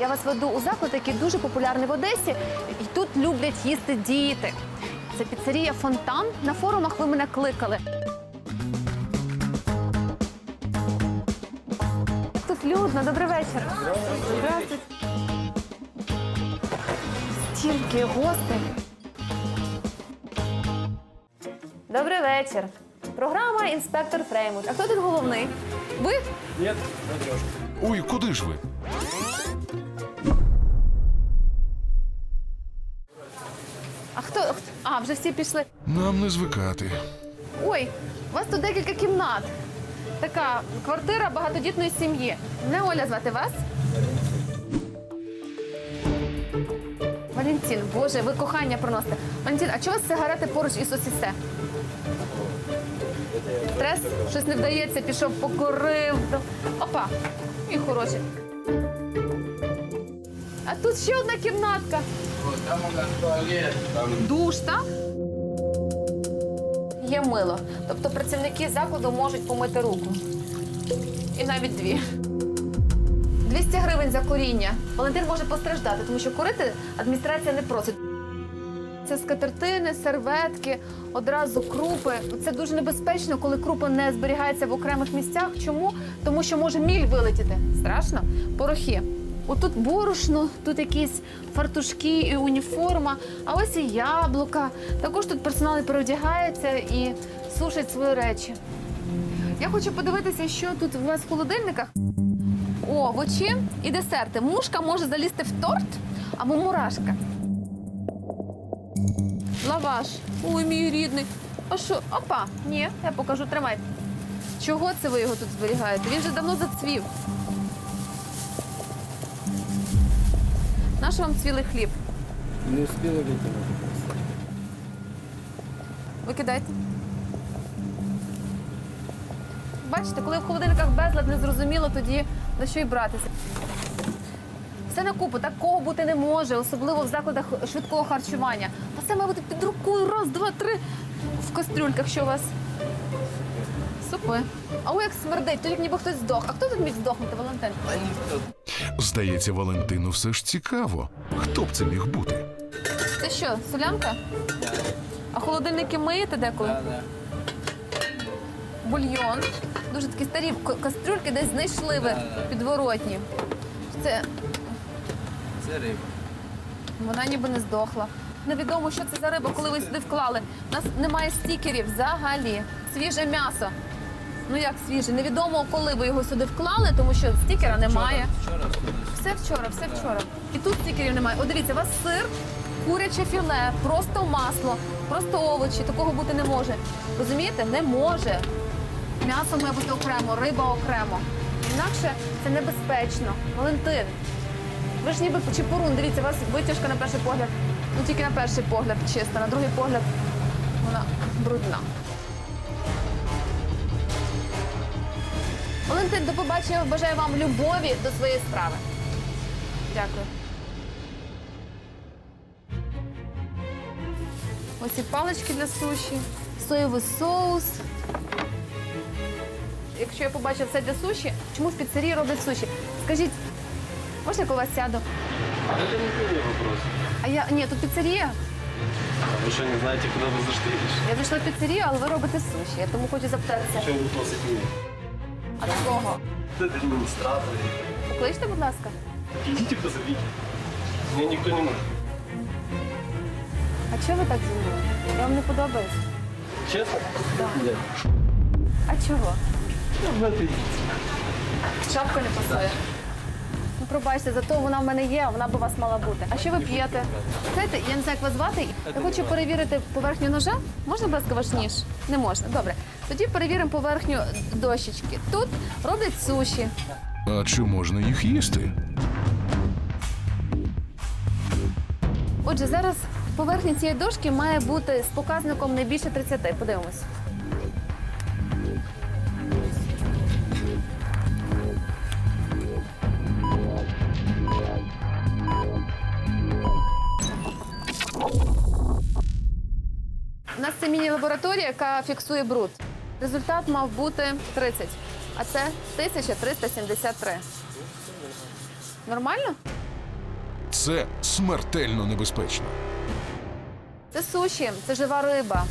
Я вас веду у заклад, який дуже популярний в Одесі, і тут люблять їсти діти. Це піцерія Фонтан. На форумах ви мене кликали. Тут людно, добрий вечір. Здравствуйте. Стільки гостей. Добрий вечір. Програма інспектор Фреймут. А хто тут головний? Ви? Ні, Ой, куди ж ви? Вже всі пішли. Нам не звикати. Ой, у вас тут декілька кімнат. Така квартира багатодітної сім'ї. Не Оля звати вас? Валентин, боже, ви кохання приносите. Валентин, а чого у вас сигарети поруч із сосісе? Стрес? Щось не вдається, пішов, покурив. Опа, і хороший. А тут ще одна кімнатка. Там у нас туалет, Душ, так? Є мило. Тобто працівники закладу можуть помити руку. І навіть дві. 200 гривень за куріння. Валентин може постраждати, тому що курити адміністрація не просить. Це скатертини, серветки, одразу крупи. Це дуже небезпечно, коли крупи не зберігаються в окремих місцях. Чому? Тому що може міль вилетіти. Страшно? Порохи. Отут борошно, тут якісь фартушки і уніформа, а ось і яблука. Також тут персонал переодягається і сушить свої речі. Я хочу подивитися, що тут у вас в холодильниках. Овочі і десерти. Мушка може залізти в торт або мурашка. Лаваш. Ой, мій рідний. А що? Опа, ні, я покажу, тримайте. Чого це ви його тут зберігаєте? Він вже давно зацвів. Наш вам цвілий хліб. не успела викинути. Викидайте. Бачите, коли в холодильниках безлад незрозуміло, тоді на що й братися. Все на купу, такого бути не може, особливо в закладах швидкого харчування. А це має бути під рукою раз, два, три в кастрюльках, що у вас. Супи. А ой, як смердить, то як ніби хтось здох. А хто тут міг здохнути, Валентин? А ніхто. Здається, Валентину все ж цікаво. Хто б це міг бути? Це що, солянка? А холодильники миєте деколи? Бульйон. Дуже такі старі кастрюльки десь знайшли ви підворотні. Це Це риба. вона ніби не здохла. Невідомо, що це за риба, коли ви сюди вклали. У нас немає стікерів взагалі. Свіже м'ясо. Ну як свіже? Невідомо, коли ви його сюди вклали, тому що стікера немає. Вчора, вчора. Все вчора, все вчора. І тут стікерів немає. О, дивіться, у вас сир, куряче філе, просто масло, просто овочі. Такого бути не може. Розумієте? Не може. М'ясо має бути окремо, риба окремо. Інакше це небезпечно. Валентин. Ви ж ніби чепурун, дивіться, у вас витяжка на перший погляд. Ну тільки на перший погляд чиста, на другий погляд вона брудна. Валентин, до побачення. Бажаю вам любові до своєї справи. Дякую. Ось і палички для суші, соєвий соус. Якщо я побачив це для суші, чому в піцерії роблять суші? Скажіть, можна я коло вас сяду? Это не ко мне вопрос. А я ні, тут піцерія. А вы что, не знаете, куда вы зашли? Я зайшла в піцерію, але ви робите суші. Я тому хочу запитатися. Чем вы носите меня? А до кого? Це администратор. Покличте, будь ласка. Идите позовіть. Меня ніхто не може. А чого ви так зі мною? Я вам не подобаюсь. Так. Да. А чого? Ну. Шапка не пасує. Пробачте, зато вона в мене є, а вона б у вас мала бути. А що ви п'єте? Знаєте, я не знаю, як вас звати. Я хочу перевірити поверхню ножа. Можна, будь ласка, ваш ніж? Не можна. Добре. Тоді перевіримо поверхню дощечки. Тут роблять суші. А чи можна їх їсти? Отже, зараз поверхня цієї дошки має бути з показником не більше 30. Подивимось. Це міні-лабораторія, яка фіксує бруд. Результат мав бути 30, а це 1373. Нормально? Це смертельно небезпечно. Це суші, це жива риба.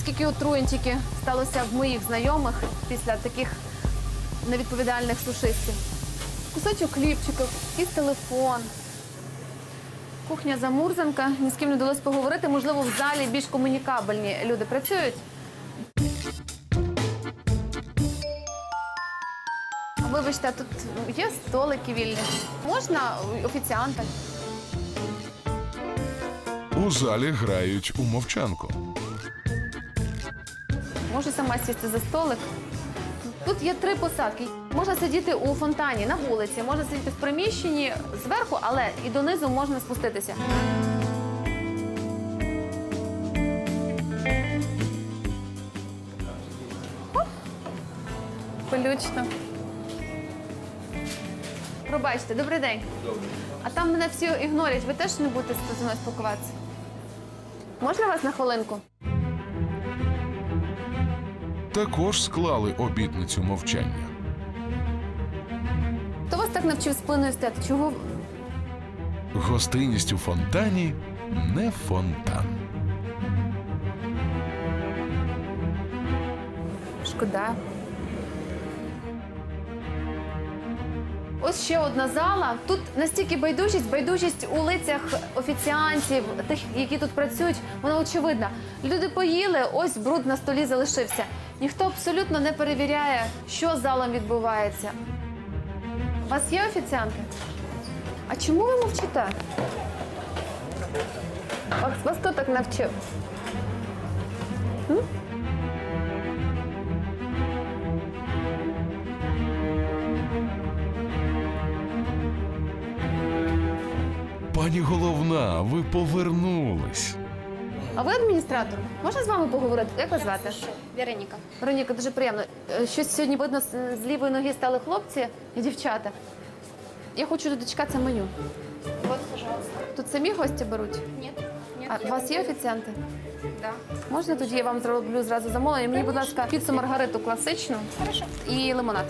Скільки отруєнь тільки сталося в моїх знайомих після таких невідповідальних сушистів. Кусочок хлібчика, якийсь телефон. Кухня замурзанка, ні з ким не вдалося поговорити. Можливо, в залі більш комунікабельні люди працюють. Вибачте, а тут є столики вільні. Можна офіціанта? У залі грають у мовчанку. Можу сама сісти за столик. Тут є три посадки. Можна сидіти у фонтані на вулиці, можна сидіти в приміщенні зверху, але і донизу можна спуститися. Пилючно. Пробачте, добрий день. А там мене всі ігнорять. Ви теж не будете зі мною спілкуватися? Можна вас на хвилинку? Також склали обітницю мовчання. Хто вас так навчив спиною стояти? Чого Гостинність у фонтані не фонтан. шкода? Ось ще одна зала. Тут настільки байдужість, байдужість у лицях офіціантів, тих, які тут працюють, вона очевидна. Люди поїли, ось бруд на столі залишився. Ніхто абсолютно не перевіряє, що залом відбувається. У вас є офіціанти? А чому ви мовчите? Вас, вас хто так навчив? Пані головна, ви повернулись. А ви адміністратор? Можна з вами поговорити? Як вас звати? Вероніка. Вероніка, дуже приємно. Е, Щось сьогодні видно з лівої ноги стали хлопці і дівчата. Я хочу дочекатися меню. Вот, пожалуйста. Тут самі гості беруть. Нет. А у вас є офіціанти? Да. Можна тоді я вам зроблю зразу замовлення? Мені, будь ласка, піцу Маргариту класичну Хорошо. і лимонад.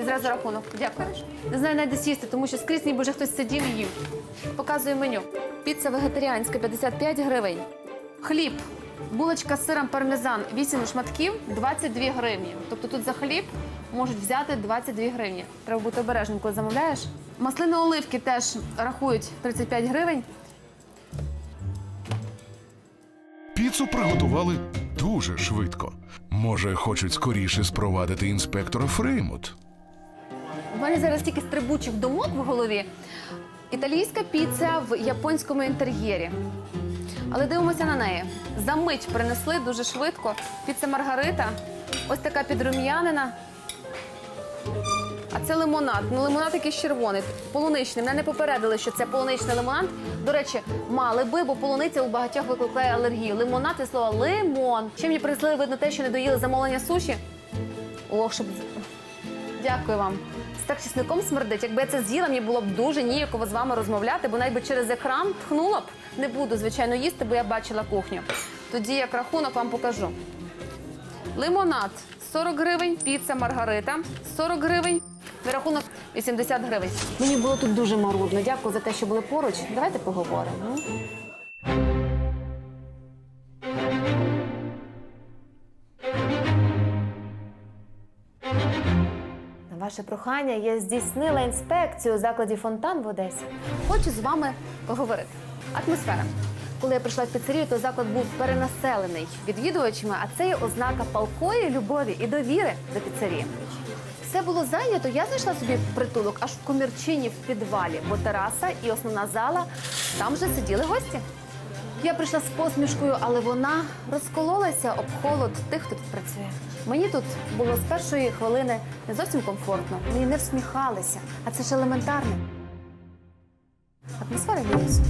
І зразу рахунок. Дякую. Не знаю, навіть де сісти, тому що скрізь ніби вже хтось сидів і їв. Показую меню. Піца вегетаріанська 55 гривень. Хліб. Булочка з сиром пармезан 8 шматків 22 гривні. Тобто тут за хліб можуть взяти 22 гривні. Треба бути обережним, коли замовляєш. Маслини оливки теж рахують 35 гривень. Піцу приготували дуже швидко. Може, хочуть скоріше спровадити інспектора Фреймут. У мене зараз тільки стрибучих думок в голові. Італійська піца в японському інтер'єрі. Але дивимося на неї. За мить принесли дуже швидко. Піца Маргарита. Ось така підрум'янина. А це лимонад. Ну, лимонад якийсь червоний, полуничний. Мене не попередили, що це полуничний лимонад. До речі, мали би, бо полуниця у багатьох викликає алергію. Лимонад і слово лимон. Чим мені принесли видно те, що не доїли замовлення суші? Ох, щоб Дякую вам. Так чесником смердить. Якби я це з'їла, мені було б дуже ніяково з вами розмовляти, бо навіть через екран тхнула б. Не буду, звичайно, їсти, бо я бачила кухню. Тоді як рахунок вам покажу. Лимонад 40 гривень, піца Маргарита 40 гривень. Рахунок 80 гривень. Мені було тут дуже марудно. Дякую за те, що були поруч. Давайте поговоримо. Ваше прохання я здійснила інспекцію у закладі фонтан в Одесі. Хочу з вами поговорити. Атмосфера. Коли я прийшла в піцерію, то заклад був перенаселений відвідувачами, а це є ознака палкої любові і довіри до піцерії. Все було зайнято. Я знайшла собі притулок аж в комірчині в підвалі, бо тераса і основна зала там вже сиділи гості. Я прийшла з посмішкою, але вона розкололася об холод тих, хто тут працює. Мені тут було з першої хвилини не зовсім комфортно. Мені не всміхалися, а це ж елементарне. Атмосфера мінус.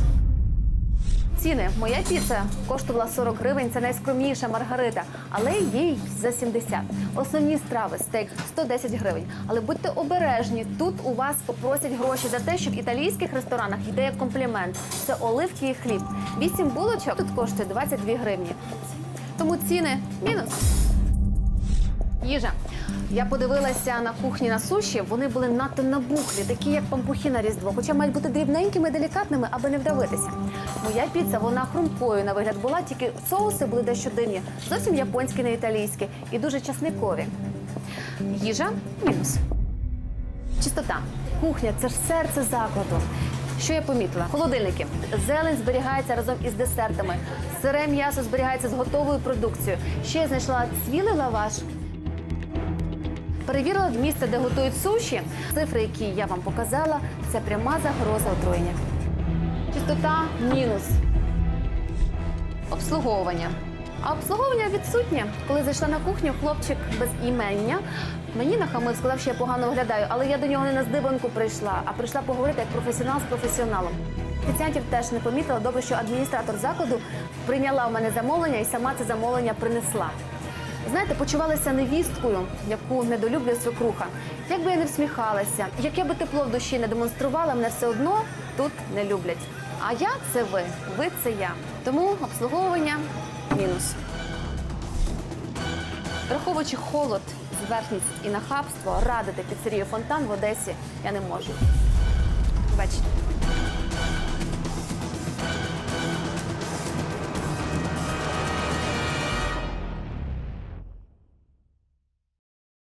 Ціни. Моя піца коштувала 40 гривень, це найскромніша маргарита, але є й за 70. Основні страви, стейк 110 гривень. Але будьте обережні, тут у вас попросять гроші за те, що в італійських ресторанах йде як комплімент. Це оливки і хліб. Вісім булочок тут коштує 22 гривні. Тому ціни мінус. Їжа. Я подивилася на кухні на суші, вони були надто набухлі, такі як пампухи на різдво, хоча мають бути дрібненькими, делікатними, аби не вдавитися. Моя піца, вона хрумкою на вигляд була, тільки соуси були дещо дивні, зовсім японські, не італійські і дуже часникові. Їжа мінус. Чистота. Кухня це ж серце закладу. Що я помітила? Холодильники. Зелень зберігається разом із десертами. Сире м'ясо зберігається з готовою продукцією. Ще я знайшла цвілий лаваш. Перевірила місце, де готують суші. Цифри, які я вам показала, це пряма загроза отруєння. Чистота мінус. Обслуговування. А обслуговування відсутнє. Коли зайшла на кухню, хлопчик без імення мені нахамив, сказав, що я погано виглядаю, але я до нього не на здиванку прийшла, а прийшла поговорити як професіонал з професіоналом. Офіціантів теж не помітила. Добре, що адміністратор закладу прийняла в мене замовлення і сама це замовлення принесла. Знаєте, почувалася невісткою, яку недолюблює свекруха. Як би я не всміхалася, яке би тепло в душі не демонструвала, мене все одно тут не люблять. А я це ви, ви це я. Тому обслуговування мінус. Враховуючи холод, зверхність і нахабство, радити піцерію фонтан в Одесі я не можу. Бачите.